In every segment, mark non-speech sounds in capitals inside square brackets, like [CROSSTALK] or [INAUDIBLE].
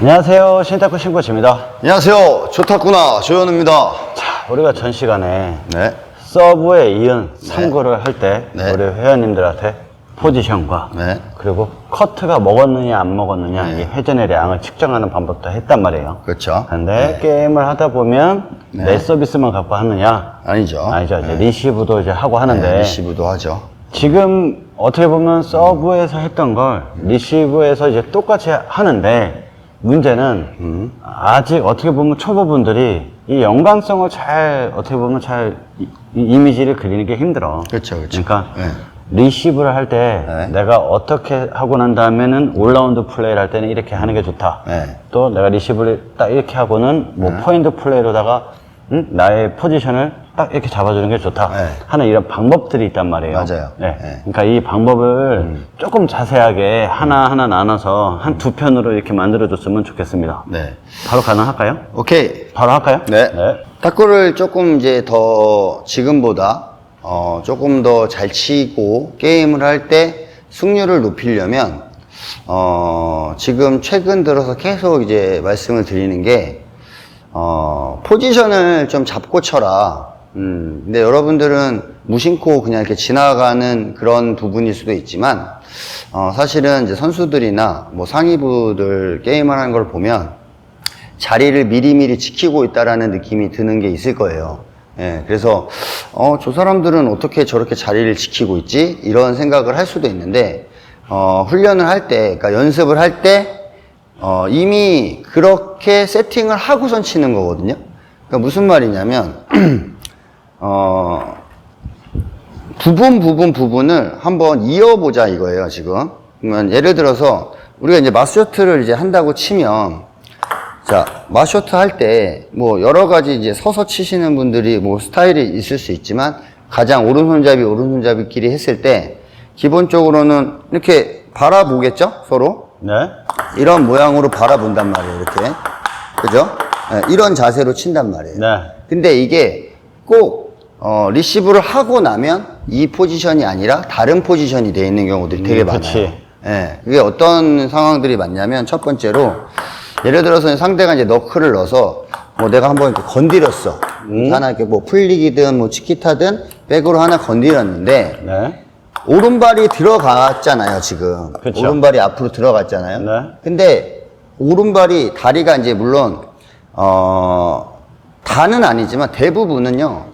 안녕하세요. 신탁구 신코치입니다. 안녕하세요. 좋다구나. 조현우입니다. 자, 우리가 전 시간에 네. 서브에 이은 삼구를 할 때 네. 우리 회원님들한테 포지션과 네. 그리고 커트가 먹었느냐 안 먹었느냐 이 회전의 양을 측정하는 방법도 했단 말이에요. 그렇죠. 근데 게임을 하다 보면 내 서비스만 갖고 하느냐? 아니죠. 아니죠. 이제 리시브도 이제 하고 하는데 네, 리시브도 하죠. 지금 어떻게 보면 서브에서 했던 걸 리시브에서 이제 똑같이 하는데 문제는 아직 어떻게 보면 초보분들이 이 연관성을 잘 어떻게 보면 잘 이, 이 이미지를 그리는 게 힘들어. 그렇죠, 그렇죠. 그러니까 네. 리시브를 할 때 네. 내가 어떻게 하고 난 다음에는 올라운드 플레이를 할 때는 이렇게 하는 게 좋다. 네. 또 내가 리시브를 딱 이렇게 하고는 뭐 포인트 플레이로다가 응? 나의 포지션을 딱 이렇게 잡아주는 게 좋다 네. 하는 이런 방법들이 있단 말이에요. 맞아요. 네. 네. 음. 그러니까 이 방법을 조금 자세하게 하나하나 나눠서 한 두 편으로 이렇게 만들어줬으면 좋겠습니다. 네. 바로 가능할까요? 오케이. 바로 할까요? 네. 탁구를 조금 이제 더 지금보다 어, 조금 더 잘 치고 게임을 할 때 승률을 높이려면 어, 지금 최근 들어서 계속 이제 말씀을 드리는 게 어, 포지션을 좀 잡고 쳐라. 음, 근데 여러분들은 무심코 그냥 이렇게 지나가는 그런 부분일 수도 있지만, 어, 사실은 이제 선수들이나 뭐 상위부들 게임을 하는 걸 보면 자리를 미리미리 지키고 있다라는 느낌이 드는 게 있을 거예요. 예, 그래서, 어, 저 사람들은 어떻게 저렇게 자리를 지키고 있지? 이런 생각을 할 수도 있는데, 어, 훈련을 할 때, 그러니까 연습을 할 때, 어, 이미 그렇게 세팅을 하고선 치는 거거든요. 그러니까 무슨 말이냐면, [CLEARS THROAT] 어, 부분, 부분, 부분을 한번 이어보자 이거예요, 지금. 그러면 예를 들어서, 우리가 이제 마스쇼트를 이제 한다고 치면, 자, 마쇼트 할 때, 뭐, 여러 가지 이제 서서 치시는 분들이 뭐 스타일이 있을 수 있지만, 가장 오른손잡이, 오른손잡이끼리 했을 때, 기본적으로는 이렇게 바라보겠죠? 서로? 네. 이런 모양으로 바라본단 말이에요, 이렇게. 그죠? 네, 이런 자세로 친단 말이에요. 네. 근데 이게 꼭, 어, 리시브를 하고 나면 이 포지션이 아니라 다른 포지션이 돼 있는 경우들이 되게 음, 많아요. 예, 그게 어떤 상황들이 많냐면 첫 번째로 예를 들어서 상대가 이제 너클을 넣어서 뭐 내가 한번 이렇게 건드렸어. 음. 하나 이렇게 뭐 풀리기든 뭐 치키타든 백으로 하나 건드렸는데 네. 오른발이 들어갔잖아요, 지금. 그쵸. 오른발이 앞으로 들어갔잖아요. 네. 근데 오른발이 다리가 이제 물론 어 다는 아니지만 대부분은요.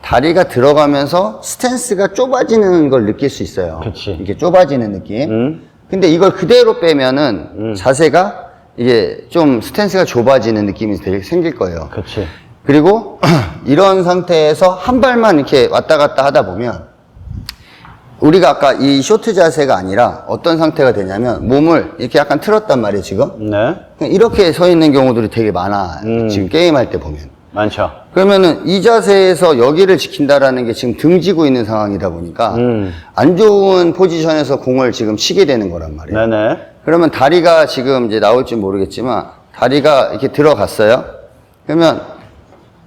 다리가 들어가면서 스탠스가 좁아지는 걸 느낄 수 있어요. 그치. 이게 좁아지는 느낌. 음. 근데 이걸 그대로 빼면은 자세가 이게 좀 스탠스가 좁아지는 느낌이 되게 생길 거예요. 그치. 그리고 [CLEARS THROAT] 이런 상태에서 한 발만 이렇게 왔다 갔다 하다 보면 우리가 아까 이 쇼트 자세가 아니라 어떤 상태가 되냐면 몸을 이렇게 약간 틀었단 말이에요 지금 네. 그냥 이렇게 서 있는 경우들이 되게 많아 음. 지금 게임할 때 보면 많죠. 그러면은 이 자세에서 여기를 지킨다라는 게 지금 등지고 있는 상황이다 보니까 음. 안 좋은 포지션에서 공을 지금 치게 되는 거란 말이에요 네네. 그러면 다리가 지금 이제 나올지 모르겠지만 다리가 이렇게 들어갔어요. 그러면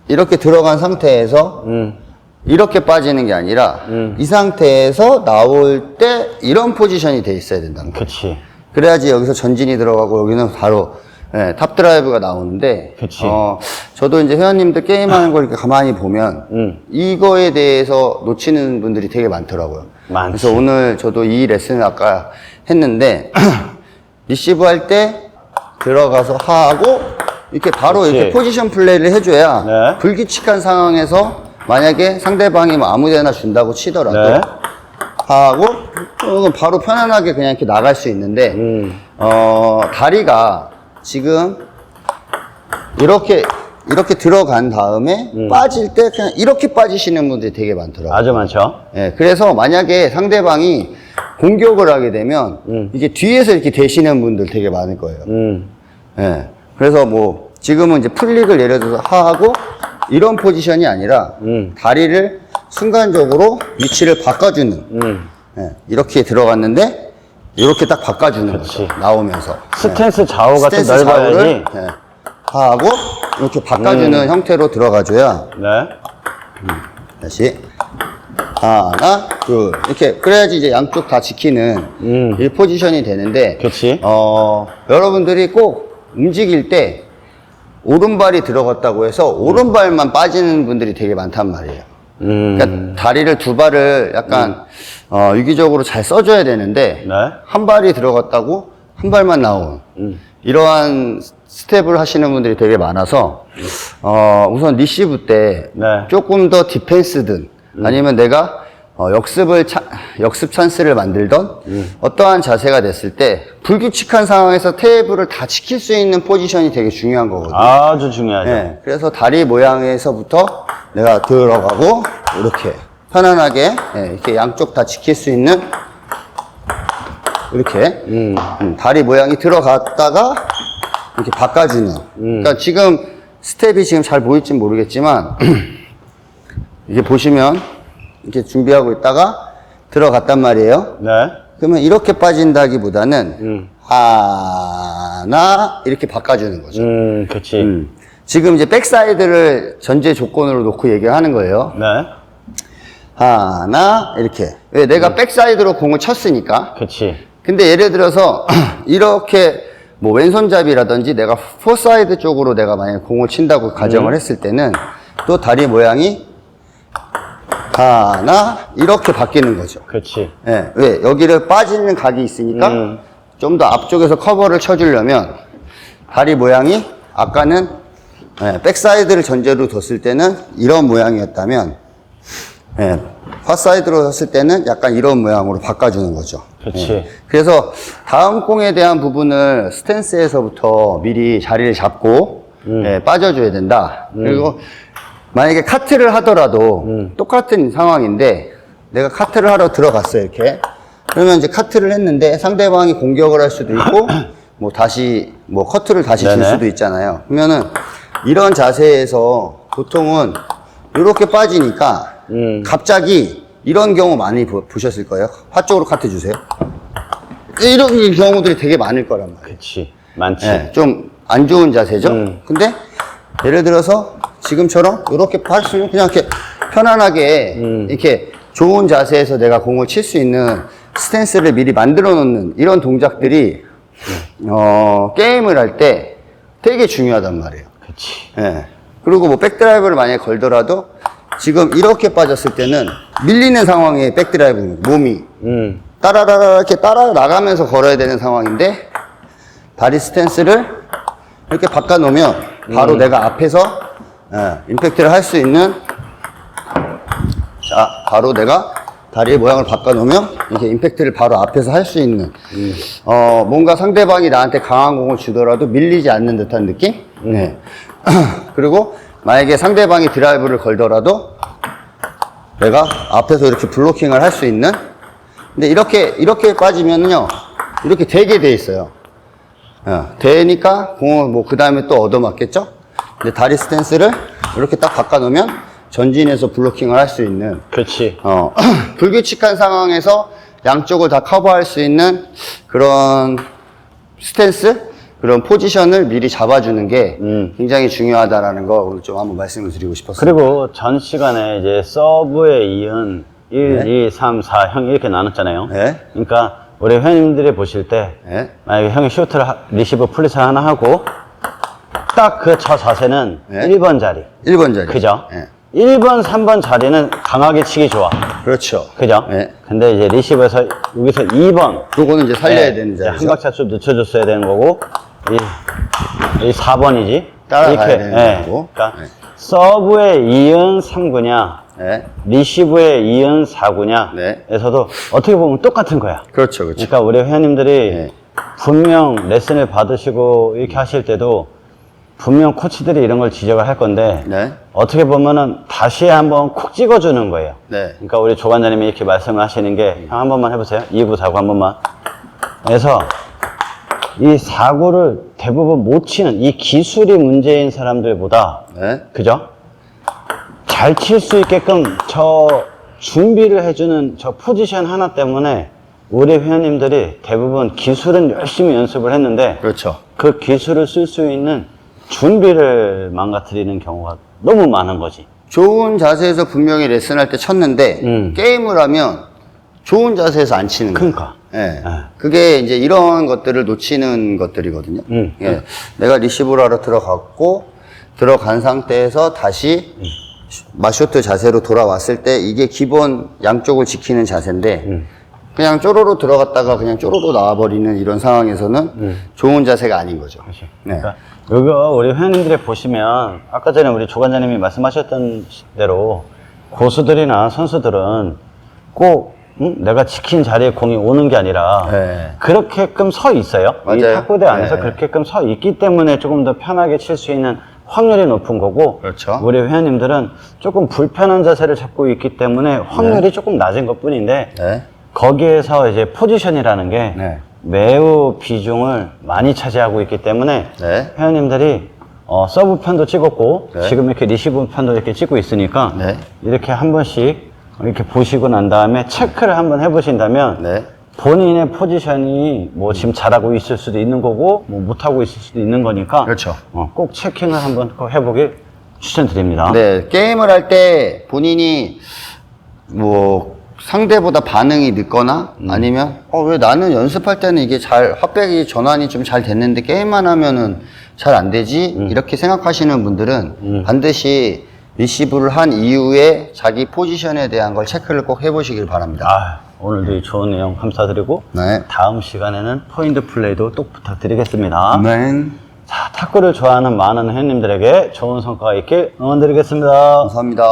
이렇게 들어간 상태에서 음. 이렇게 빠지는 게 아니라 이 상태에서 나올 때 이런 포지션이 돼 있어야 된다는 거예요. 그치. 그래야지 여기서 전진이 들어가고 여기는 바로 예, 탑 드라이브가 나오는데 그치. 어, 저도 이제 회원님들 게임하는 걸 이렇게 가만히 보면 음. 이거에 대해서 놓치는 분들이 되게 많더라고요. 많지. 그래서 오늘 저도 이 레슨을 아까 했는데 [CLEARS THROAT] 리시브 할 때 들어가서 하고 이렇게 바로 그치. 이렇게 포지션 플레이를 해줘야 네. 불규칙한 상황에서 만약에 상대방이 뭐 아무데나 준다고 치더라도 네. 하고 바로 편안하게 그냥 이렇게 나갈 수 있는데 음. 어 다리가 지금 이렇게 이렇게 들어간 다음에 음. 빠질 때 그냥 이렇게 빠지시는 분들이 되게 많더라고요. 아주 많죠. 예, 그래서 만약에 상대방이 공격을 하게 되면 음. 이게 뒤에서 이렇게 되시는 분들 되게 많을 거예요. 음. 예. 그래서 뭐 지금은 이제 플릭을 예를 들어서 하고 이런 포지션이 아니라 음. 다리를 순간적으로 위치를 바꿔주는 음. 예, 이렇게 들어갔는데 이렇게 딱 바꿔주는 그치. 거죠. 나오면서 스탠스 좌우가 좀 스탠스 넓어야지. 좌우를 예, 하고 이렇게 바꿔주는 형태로 들어가줘야 네. 다시 하나 둘 이렇게 그래야지 이제 양쪽 다 지키는 음. 이 포지션이 되는데 그치. 어 여러분들이 꼭 움직일 때 오른발이 들어갔다고 해서 오른발만 빠지는 분들이 되게 많단 말이에요. 음. 그러니까 다리를 두 발을 약간 어, 유기적으로 잘 써줘야 되는데 네. 한 발이 들어갔다고 한 발만 나온 이러한 스텝을 하시는 분들이 되게 많아서 어, 우선 리시브 때 네. 조금 더 디펜스든 아니면 내가 어, 역습을 차- 역습 찬스를 만들던 어떠한 자세가 됐을 때 불규칙한 상황에서 테이블을 다 지킬 수 있는 포지션이 되게 중요한 거거든요. 아주 중요하죠. 네, 그래서 다리 모양에서부터 내가 들어가고 이렇게 편안하게 예, 이렇게 양쪽 다 지킬 수 있는 이렇게 음, 다리 모양이 들어갔다가 이렇게 바꿔주는. 그러니까 지금 스텝이 지금 잘 보일지 모르겠지만 [CLEARS THROAT] 이게 보시면 이렇게 준비하고 있다가 들어갔단 말이에요. 네. 그러면 이렇게 빠진다기보다는 하나 이렇게 바꿔주는 거죠. 음, 그치. 음. 지금 이제 백사이드를 전제 조건으로 놓고 얘기를 하는 거예요. 네. 하나, 이렇게. 왜? 내가 백사이드로 공을 쳤으니까. 그치. 근데 예를 들어서, [CLEARS THROAT] 이렇게, 뭐, 왼손잡이라든지 내가 포사이드 쪽으로 내가 만약에 공을 친다고 가정을 했을 때는 또 다리 모양이 하나, 이렇게 바뀌는 거죠. 그치. 예, 왜? 여기를 빠지는 각이 있으니까 음. 좀 더 앞쪽에서 커버를 쳐주려면 다리 모양이 아까는 예, 백사이드를 전제로 뒀을 때는 이런 모양이었다면 예, 팟사이드로 뒀을 때는 약간 이런 모양으로 바꿔주는 거죠. 그치. 예. 그래서 다음 공에 대한 부분을 스탠스에서부터 미리 자리를 잡고 예, 빠져줘야 된다. 그리고 만약에 카트를 하더라도 똑같은 상황인데 내가 카트를 하러 들어갔어요 이렇게 그러면 이제 카트를 했는데 상대방이 공격을 할 수도 있고 [CLEARS THROAT] 뭐 다시 뭐 커트를 다시 줄. 수도 있잖아요 그러면은 이런 자세에서 보통은 이렇게 빠지니까 음. 갑자기 이런 경우 많이 보, 보셨을 거예요 화 쪽으로 카트 주세요 이런 경우들이 되게 많을 거란 말이에요 그치. 많지. 예, 좀안 좋은 자세죠. 음. 근데 예를 들어서 지금처럼 이렇게 팔수는 그냥 이렇게 편안하게 음. 이렇게 좋은 자세에서 내가 공을 칠 수 있는 스탠스를 미리 만들어 놓는 이런 동작들이 어, 게임을 할 때 되게 중요하단 말이에요. 그치. 예. 그리고 뭐 백드라이브를 만약에 걸더라도 지금 이렇게 빠졌을 때는 밀리는 상황에 백드라이브 몸이 음. 따라라라 이렇게 따라 나가면서 걸어야 되는 상황인데 다리 스탠스를 이렇게 바꿔 놓으면 바로 내가 앞에서 예, 임팩트를 할 수 있는 자 바로 내가 다리의 모양을 바꿔 놓으면 이렇게 임팩트를 바로 앞에서 할 수 있는 어 뭔가 상대방이 나한테 강한 공을 주더라도 밀리지 않는 듯한 느낌? 네. [CLEARS THROAT] 그리고 만약에 상대방이 드라이브를 걸더라도 내가 앞에서 이렇게 블로킹을 할 수 있는 근데 이렇게 이렇게 빠지면요 이렇게 되게 돼 있어요. 어, 되니까 공을 뭐 그 다음에 또 얻어맞겠죠 근데 다리 스탠스를 이렇게 딱 바꿔 놓으면 전진해서 블로킹을 할 수 있는 그치. 어, [CLEARS THROAT] 불규칙한 상황에서 양쪽을 다 커버할 수 있는 그런 스탠스 그런 포지션을 미리 잡아주는 게 음. 굉장히 중요하다라는 거 오늘 좀 한번 말씀을 드리고 싶었어요 그리고 전 시간에 이제 서브에 이은 1, 2, 3, 4 형 이렇게 나눴잖아요. 네. 그러니까 우리 회원님들이 보실 때 네. 만약에 형이 슈트를 하- 리시브 플릿을 하나 하고 딱 그 저 자세는 네. 1번 자리. 1번 자리 그죠? 네. 1번, 3번 자리는 강하게 치기 좋아. 그렇죠 그죠? 네. 근데 이제 리시브에서 여기서 2번 요거는 이제 살려야 네, 되는 이제 자리죠 한 박자 좀 늦춰줬어야 되는 거고 이, 이 4번이지 따라가야 되는 거고. 그러니까 네. 서브에 이은 3구냐 네. 리시브에 이은 4구냐 네. 에서도 어떻게 보면 똑같은 거야 그렇죠 그렇죠 그러니까 우리 회원님들이 네. 분명 레슨을 받으시고 이렇게 하실 때도 분명 코치들이 이런 걸 지적을 할 건데 네. 어떻게 보면은 다시 한번 콕 찍어주는 거예요. 네. 그러니까 우리 조관장님이 이렇게 말씀을 하시는 게 형 한 번만 해보세요. 2구, 4구 한 번만. 그래서 이 4구를 대부분 못 치는 이 기술이 문제인 사람들보다 네. 그죠? 잘 칠 수 있게끔 저 준비를 해주는 저 포지션 하나 때문에 우리 회원님들이 대부분 기술은 열심히 연습을 했는데 그렇죠 그 기술을 쓸 수 있는 준비를 망가뜨리는 경우가 너무 많은 거지. 좋은 자세에서 분명히 레슨할 때 쳤는데 음. 게임을 하면 좋은 자세에서 안 치는 거예요 그러니까. 예. 그게 이제 이런 것들을 놓치는 것들이거든요. 음. 예. 내가 리시브를 하러 들어갔고, 들어간 상태에서 다시 마쇼트 자세로 돌아왔을 때 이게 기본 양쪽을 지키는 자세인데, 그냥 쪼로로 들어갔다가 그냥 쪼로로 나와버리는 이런 상황에서는 좋은 자세가 아닌 거죠. 네. 그러니까 이거 우리 회원님들이 보시면 아까 전에 우리 조관장님이 말씀하셨던 대로 고수들이나 선수들은 꼭 응? 내가 지킨 자리에 공이 오는 게 아니라 네. 그렇게끔 서 있어요. 이 맞아요. 탁구대 안에서 네. 그렇게끔 서 있기 때문에 조금 더 편하게 칠 수 있는 확률이 높은 거고 그렇죠. 우리 회원님들은 조금 불편한 자세를 잡고 있기 때문에 확률이 조금 낮은 것 뿐인데 네. 거기에서 이제 포지션이라는 게 네. 매우 비중을 많이 차지하고 있기 때문에 네. 회원님들이 어, 서브 편도 찍었고 네. 지금 이렇게 리시브 편도 이렇게 찍고 있으니까 네. 이렇게 한 번씩 이렇게 보시고 난 다음에 체크를 한번 해보신다면 네. 본인의 포지션이 뭐 지금 잘하고 있을 수도 있는 거고 뭐 못하고 있을 수도 있는 거니까 그렇죠. 어, 꼭 체킹을 한번 꼭 해보길 추천드립니다. 네, 게임을 할 때 본인이 뭐 상대보다 반응이 늦거나 아니면 어 왜 나는 연습할 때는 이게 잘 핫백이 전환이 좀 잘 됐는데 게임만 하면은 잘 안 되지 이렇게 생각하시는 분들은 반드시 리시브를 한 이후에 자기 포지션에 대한 걸 체크를 꼭 해보시길 바랍니다. 아, 오늘도 이 좋은 내용 감사드리고 네. 다음 시간에는 포인트 플레이도 또 부탁드리겠습니다. 네. 자, 탁구를 좋아하는 많은 회원님들에게 좋은 성과가 있길 응원드리겠습니다. 감사합니다.